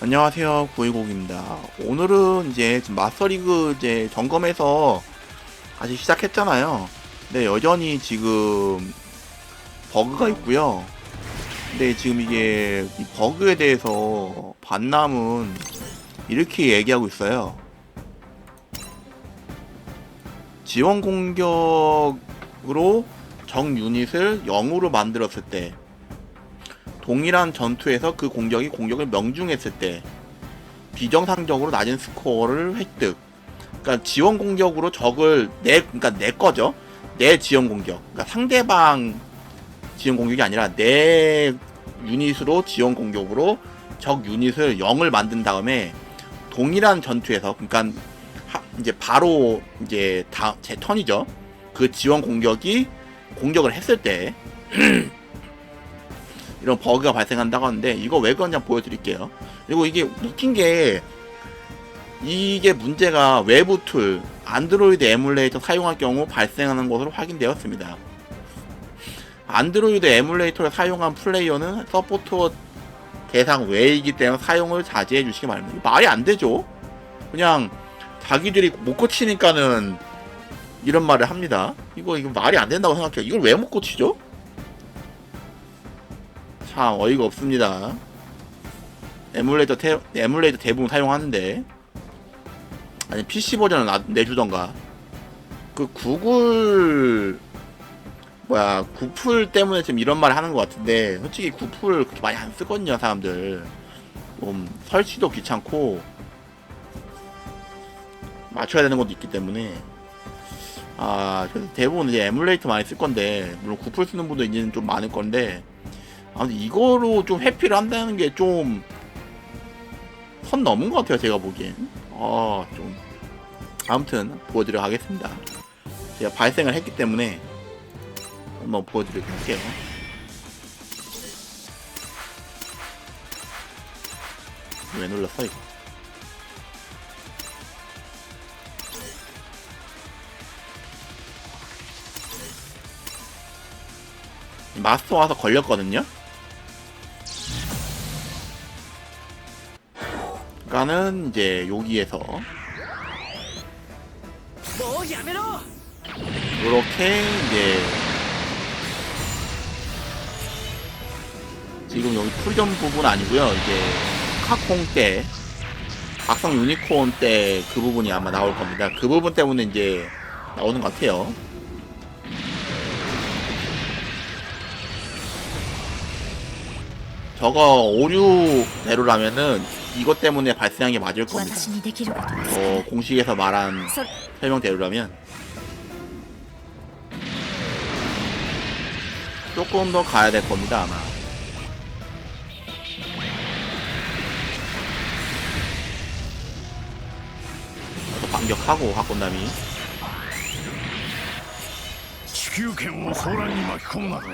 안녕하세요. 구이곡입니다. 오늘은 이제 마스터리그 이제 점검해서 다시 시작했잖아요. 근데 여전히 지금 버그가 있고요. 근데 지금 이게 이 버그에 대해서 반남은 이렇게 얘기하고 있어요. 지원 공격으로 적 유닛을 0으로 만들었을 때 동일한 전투에서 그 공격이 공격을 명중했을 때 비정상적으로 낮은 스코어를 획득. 그러니까 지원 공격으로 적을 내 그러니까 내 거죠. 내 지원 공격. 그러니까 상대방 지원 공격이 아니라 내 유닛으로 지원 공격으로 적 유닛을 0을 만든 다음에 동일한 전투에서 그러니까 하- 이제 바로 이제 다 제 턴이죠. 그 지원 공격이 공격을 했을 때 이런 버그가 발생한다고 하는데 이거 왜 그런지 보여드릴게요. 그리고 이게 웃긴 게 이게 문제가 외부 툴 안드로이드 에뮬레이터 사용할 경우 발생하는 것으로 확인되었습니다. 안드로이드 에뮬레이터를 사용한 플레이어는 서포터 대상 외이기 때문에 사용을 자제해 주시기 바랍니다. 말이 안 되죠? 그냥 자기들이 못 고치니까는 이런 말을 합니다. 이거 이거 말이 안 된다고 생각해요. 이걸 왜 못 고치죠? 참 어이가 없습니다. 에뮬레이터 태, 에뮬레이터 대부분 사용하는데 아니 PC 버전을 나- 내주던가. 그 구글 뭐야 구플 때문에 지금 이런 말을 하는 것 같은데 솔직히 구플 그렇게 많이 안 쓰거든요 사람들. 좀 설치도 귀찮고 맞춰야 되는 것도 있기 때문에. 아 대부분 이제 에뮬레이터 많이 쓸 건데 물론 구플 쓰는 분도 이제는 좀 많을 건데 아, 근데 이거로 좀 회피를 한다는 게 좀 선 넘은 것 같아요, 제가 보기엔. 아, 좀. 아무튼, 보여드려 가겠습니다. 제가 발생을 했기 때문에 한번 보여드리도록 할게요. 왜 눌렀어, 이거? 마스터 와서 걸렸거든요? 그러니까는 이제 여기에서 뭐, 이렇게 이제 지금 여기 풀전 부분 아니고요. 이제 카콩 때 악성 유니콘 때 그 부분이 아마 나올 겁니다. 그 부분 때문에 이제 나오는 것 같아요. 저거 오류 대로라면은 이것 때문에 발생한 게 맞을 겁니다. 어, 공식에서 말한 설명대로라면 조금 더 가야 될 겁니다 아마. 반격하고 학군남이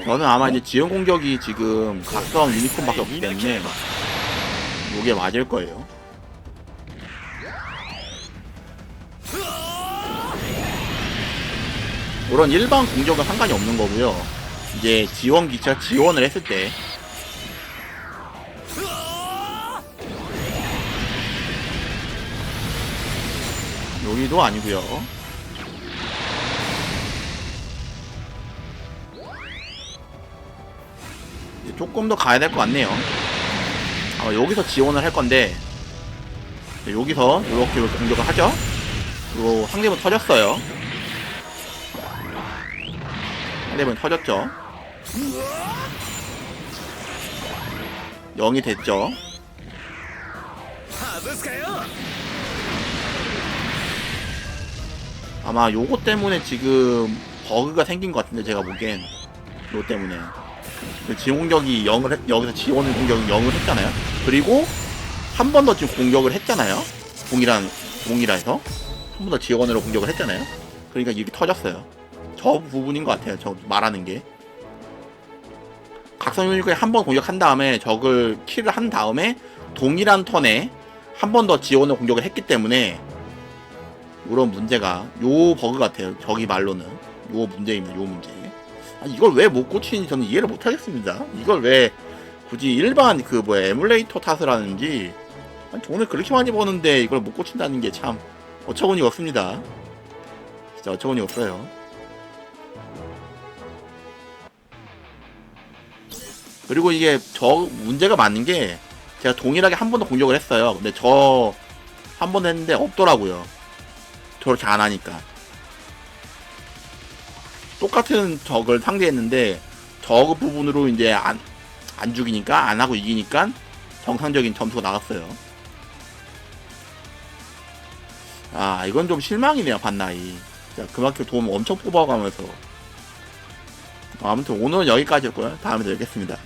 저는 아마 이제 지형 공격이 지금 가까운 유니콘밖에 없기 때문에 이게 맞을 거예요. 물론 일반 공격은 상관이 없는 거고요. 이제 지원 기차 지원을 했을 때. 여기도 아니고요. 조금 더 가야 될 것 같네요 어, 여기서 지원을 할 건데 네, 여기서 이렇게 공격을 하죠. 그리고 상대분 터졌어요. 상대분 터졌죠. 0이 됐죠. 아마 요거 때문에 지금 버그가 생긴 것 같은데 제가 보기엔 요 때문에 그 지원 공격이 0을 했, 여기서 지원 공격이 0을 했잖아요. 그리고 한 번 더 지금 공격을 했잖아요. 동일한 동일해서. 한 번 더 지원으로 공격을 했잖아요. 그러니까 이게 터졌어요. 저 부분인 것 같아요. 저 말하는 게. 각성 유니콘이 한번 공격한 다음에 적을 킬을 한 다음에 동일한 턴에 한 번 더 지원을 공격을 했기 때문에 이런 문제가 요 버그 같아요. 저기 말로는. 요 문제입니다. 요 문제. 아, 이걸 왜 못 고치는지 저는 이해를 못 하겠습니다. 이걸 왜 굳이 일반 그 뭐야 에뮬레이터 탓을 하는지 아니, 돈을 그렇게 많이 버는데 이걸 못 고친다는 게 참 어처구니 없습니다. 진짜 어처구니 없어요. 그리고 이게 저 문제가 맞는 게 제가 동일하게 한 번 더 공격을 했어요. 근데 저 한 번 했는데 없더라고요. 저렇게 안 하니까. 똑같은 적을 상대했는데 저그 부분으로 이제 안, 안 죽이니까 안 하고 이기니까 정상적인 점수가 나갔어요. 아 이건 좀 실망이네요 반나이. 자 그만큼 돈 엄청 뽑아가면서. 아무튼 오늘은 여기까지였고요. 다음에 또 뵙겠습니다.